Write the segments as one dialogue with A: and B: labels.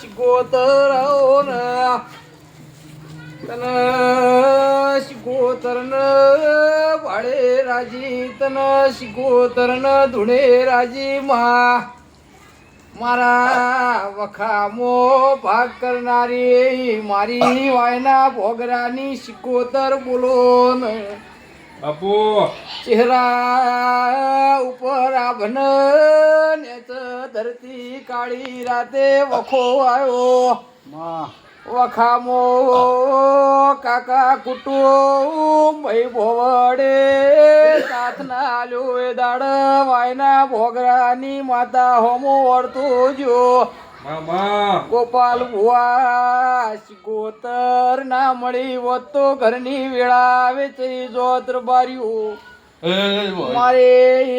A: શિકોતર તન શિકોતર વાળે રાજી, તન શિકોતર ધૂણે રાજી મા. મારા વખામો ભાગ કરનારી મારી વાયના ભોગરાની શિકોતર બોલો ને.
B: બાપુ.
A: ચહેરા ઉપર આભન ધરતી કાળી રાતે વખો આવ્યો. વખામો કાકા કુટુંબ ભાઈ ભોવડે સાથ ના આલ્યો એ દાડ. વાયના ભોગરાની માતા હોમો વળતું જો ગોપાલ ભુવા ગોતર ના મળી હોત તો ઘરની વેળા વેચી જોત બાર્યું. મારે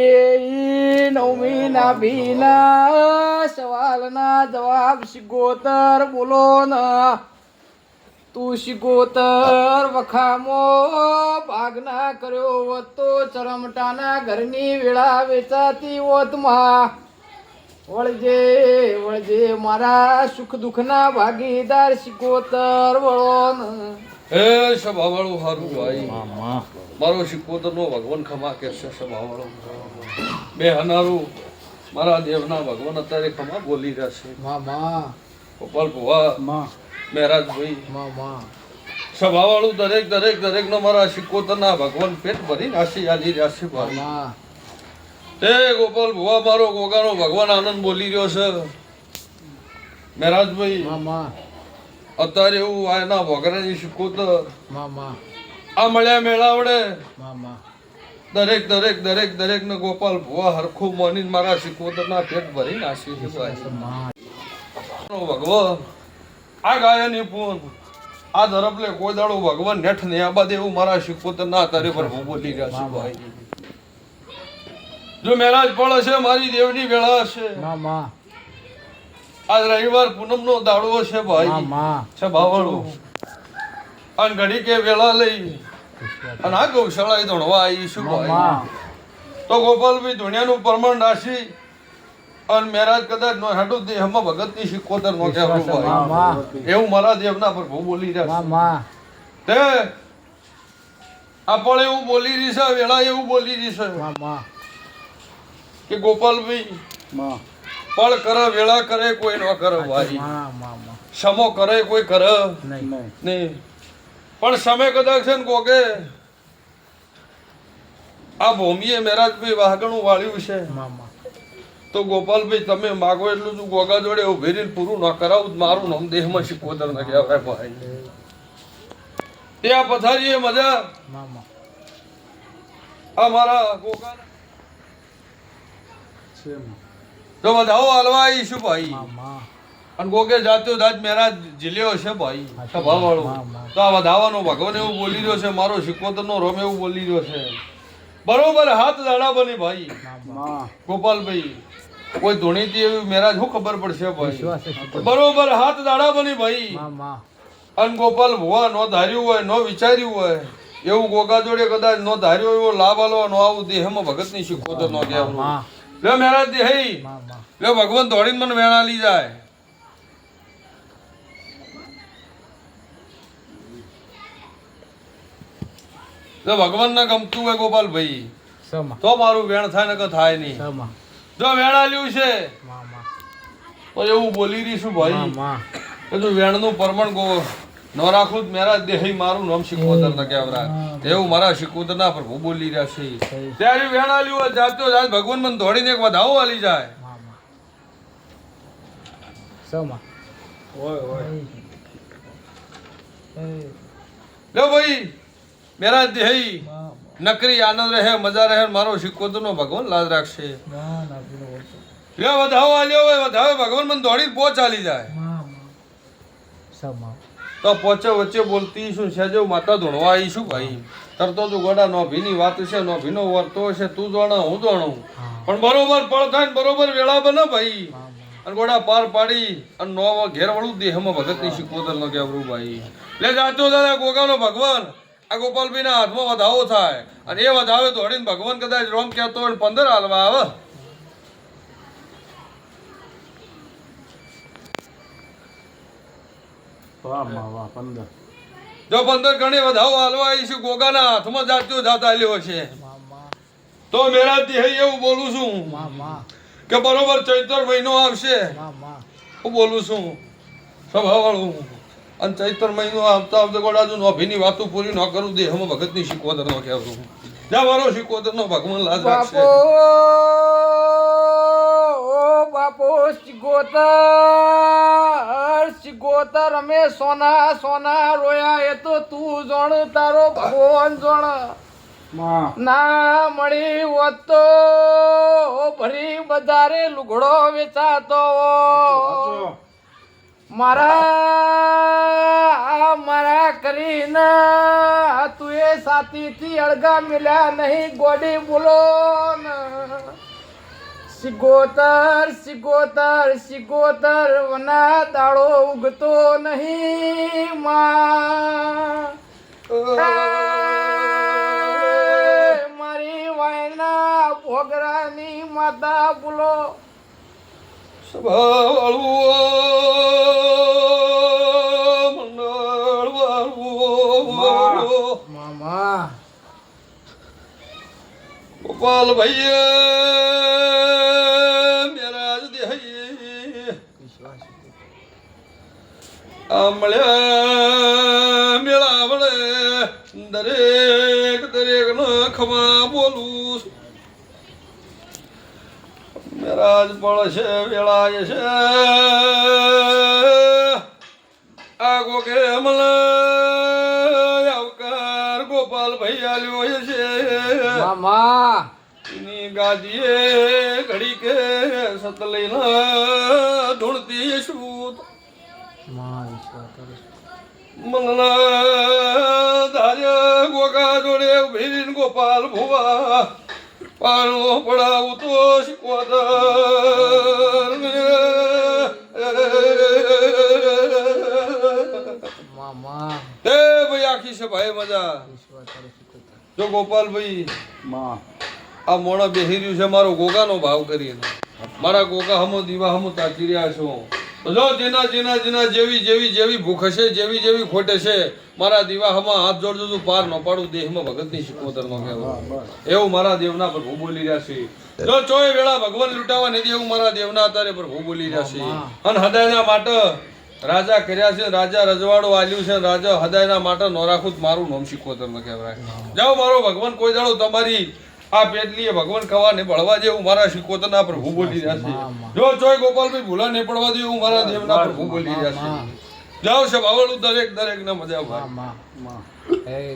A: એ નવમી ના ભીના સવાલના જવાબ ગોતર બોલો ના. તું શિગોતર વખામો ભાગના કર્યો હોત તો ચરમટાના ઘરની વેળા વેચાતી હોતમાં. વળજે વળજે મારા સુખ દુઃખના ભાગીદાર શિકોતર વળો હે
B: એ સભાવાળું હારું ભાઈ. મારો શિકોતરનો ભગવાન ખમા કે છે સભાવાળો. બે હનારું મારા દેવના ભગવાન અત્યારે ખમા બોલી રહ્યા છે.
A: મામા.
B: ગોપાલ ભુવા
A: મા.
B: મહેરાજભાઈ
A: મામા.
B: સભાવાળું દરેક દરેક દરેકનો મારા શિકોતરના ભગવાન પેટ ભરી નાસી આલી રહ્યા છે ભાઈ. તે ગોપાલ ભુવા મારો ગોગાનો ભગવાન આનંદ બોલી રહ્યો છે. મહેરાજભાઈ
A: મામા.
B: અત્યારે એવું એના ભોગરાની શીખવું
A: મામા.
B: આ મળ્યા મેળાવડે
A: મામા.
B: દરેક દરેક દરેક દરેક ને ગોપાલ ભુવા હરખું મોની મારા શિકોતરના પેટ ભરી નાસી ભગવાન આ ગાય નિપુણ આ ધરપલે કોઈ દાડો ભગવાન નેઠ ને આબાદ એવું મારા શિકોતરના તારે પર હું બોલી રહ્યા છું ભાઈ. જો મહેરાજ પણ હશે મારી દેવની વેળા હશે આજ રવિવાર પૂનમનો દાડો હશે ભાઈ. છે ભાવડો અને ઘડી કે વેળા લઈ. અને આ ગૌશાળા ધોણવા આવી શું ભાઈ. તો ગોપાલભાઈ ધોણિયાનું પ્રમાણ રાશી. અને મહેરાજ કદાચ નો હાટું દેહમાં ભગતની શિકોતર નો કહેવું ભાઈ. એવું મારા દેવના પર બહુ બોલી રહ્યા છે. તે આપણે એવું બોલી રહી છે વેળા એવું બોલી રહી છે. કે ગોપાલભાઈ પળ કરે વેળા કરે કોઈ ન કર ભાઈ સમો કરે કોઈ કર.
A: નહીં.
B: પણ સમય કદાચ છે ને કોકે આ ભૂમિએ મહેરાજભાઈ વાઘણું વાળ્યું છે. તો ગોપાલભાઈ તમે માગો એટલું તું ગોગા જોડે ઊભી રહીને પૂરું ન કરાવું મારું નામ દેહમાં શીખવતર ન કહેવાય ભાઈ. તે આ પથારીએ મજા આ મારા ગોગા તો વધાવો હાલવા શું ભાઈ? અને કોકે જાત મેરા જીલ્યો છે ભાઈ સભાવાળો. તો આ વધાવાનો ભગવાન એવું બોલી રહ્યો છે મારો શિકોતર નો રોમ એવું બોલી રહ્યો છે. બરોબર હાથ દાડા બની ભાઈ. ગોપાલભાઈ કોઈ ધૂણીથી એવી મેરાજ શું ખબર પડશે ભાઈ? બરોબર હાથ દાડા બની ભાઈ. અને ગોપાલ ભુવા નો ધાર્યું હોય નો વિચાર્યું હોય એવું ગોગા જોડે કદાચ નો ધાર્યો એવો લાભ આલવા નો આવું દેહમાં ભગતની શિકોતર નો કહેવું
A: મામા
B: લે મેરાજ દેહી
A: મામા
B: લે ભગવાન દોડીને મને વેણા લઈ જાય. જો ભગવાન ને ગમતું હોય ગોપાલભાઈ.
A: ભાઈ
B: તો મારું વેણ થાય ને થાય નહીં. જો વેણા લ્યું છે. તો એવું બોલી ભાઈ.
A: મામા.
B: કે તું વેણનું પરમણ ગો ન રાખું મેરા દેહી મારું નામ શિકોદર ન કેવરા એવું મારા શિકોદર ના પર હું બોલી રહ્યા છે. ત્યારે વેણા લ્યું હોય જાતો જાત ભગવાન મને ધોડીને એક વધાવો આલી જાય. લો ભાઈ મેરા દેહી નકરી આનંદ રહે મજા રહે મારો શિકોદર નો ભગવાન લાજ રાખશે. લે વધાવો આલ્યો વધાવે ભગવાન મને ધોડી પહોંચ આલી જાય
A: સમા
B: તો પોચે વચ્ચે બોલતી શું છે જો માતા ધોણવા આવી શું ભાઈ? તરતો તું ગોડા નો ભીની વાત છે નો ભીનો વર્તો છે તું જાણે હું જાણું. પણ બરોબર પળ થાય ને બરોબર વેળા બને ભાઈ. અને ગોડા પાર પાડી અને નો ઘેર વાળું દેહમાં ભગતની શિકોતર ન કહેવું ભાઈ. લે જાતો દાદા ગોગાનો ભગવાન. આ ગોપાલભાઈ ના હાથમાં વધાવો થાય. અને એ વધાવે દોડીને ભગવાન કદાચ રોમ કહેતો હોય ને પંદર હાલવા આવે.
C: વાહ વાહ વાહ પંદર.
B: જો પંદર ઘણી વધાવો હાલવા આવીશું ગોગાના હાથમાં જાતો જાત આવ્યો છે તો મેરા દેહ એવું બોલું છું. કે બરોબર ચૈત્ર મહિનો આવશે. હું બોલું છું. સભાવાળું. અને ચૈત્ર મહિનો આવતા આવતા ગોડા જો નોભીની વાતો પૂરી ન કરું દેહમાં ભગતની શીખવતર નો કહેવું. જ્યાં મારો શીખવતર નો ભગવાન લાજ રાખશે.
A: બાપો ગોતર ગોતર અમે સોના સોના રોયા એ તો તું જણ તારો ભગવાન જણ. ના મળી હોત તો ભરી બજારે લુગડો વેચાતો. મારા મારા કરીને તું એ સાતીથી અળગા મિલ્યા નહીં ગોડી બોલો ને. સિગોતર સિગોતર સિગોતર વના દાડો ઉગતો નહીં માં. મારી વાયના ભોગરાની માતા બોલો. મામા
B: ગોપાલ ભાઈ મળ્યા મેળા વળે દરેક દરેક નો ખમા બોલું. મેરાજ પડશે વેળાય છે. આગો કે મને આવકાર ગોપાલ ભાઈ આલ્યો છે
A: મામા.
B: એની ગાદીએ ઘડી કે સત લઈને ધૂણતી શું મનના ધાર્ય ગોગા જોડે ભીરીન ગોપાલ ભુવા પાણો પડાવું તો શીખવાતા
A: મામા
B: એ ભાઈ આખી છે ભાઈ મજા જો ગોપાલભાઈ આ મોણા બેહી રહ્યું છે મારો ગોગાનો ભાવ કરીને મારા ગોગા હમો દીવા હમો તાકી રહ્યા છો. જો જેના જેના જેના જેવી જેવી જેવી ભૂખ હશે જેવી જેવી ખોટે છે મારા દિવાહમાં હાથ જોડજો તું પાર ન પાડું દેહમાં ભગતની શિકોતર નો કહેવાય. એવું મારા દેવના પ્રભુ બોલી રહ્યા છે. જો ચોય વેળા ભગવાન લૂંટાવા નહીં એવું મારા દેવના અત્યારે પ્રભુ બોલી રહ્યા છે. અને હૃદયના માટે રાજા કર્યા છે રાજા રજવાડો આલ્યું છે રાજા હૃદયના માટે નો રાખું મારું નામ શિકોતર ન કહેવાય. જાઓ મારો ભગવાન કોઈ દાડો તમારી આ પેટલીએ ભગવાન ખવા ને પડવા દે એવું મારા શીખવતરના પ્રભુ બોલી રહ્યા છે. જો ચોય ગોપાલભાઈ ભૂલા ને પડવા દે એવું મારા દેવના પ્રભુ બોલી રહ્યા છે. જાઓ છે બાવળું દરેક દરેક ને મજા ભાઈ
A: મામા
C: માં
A: એ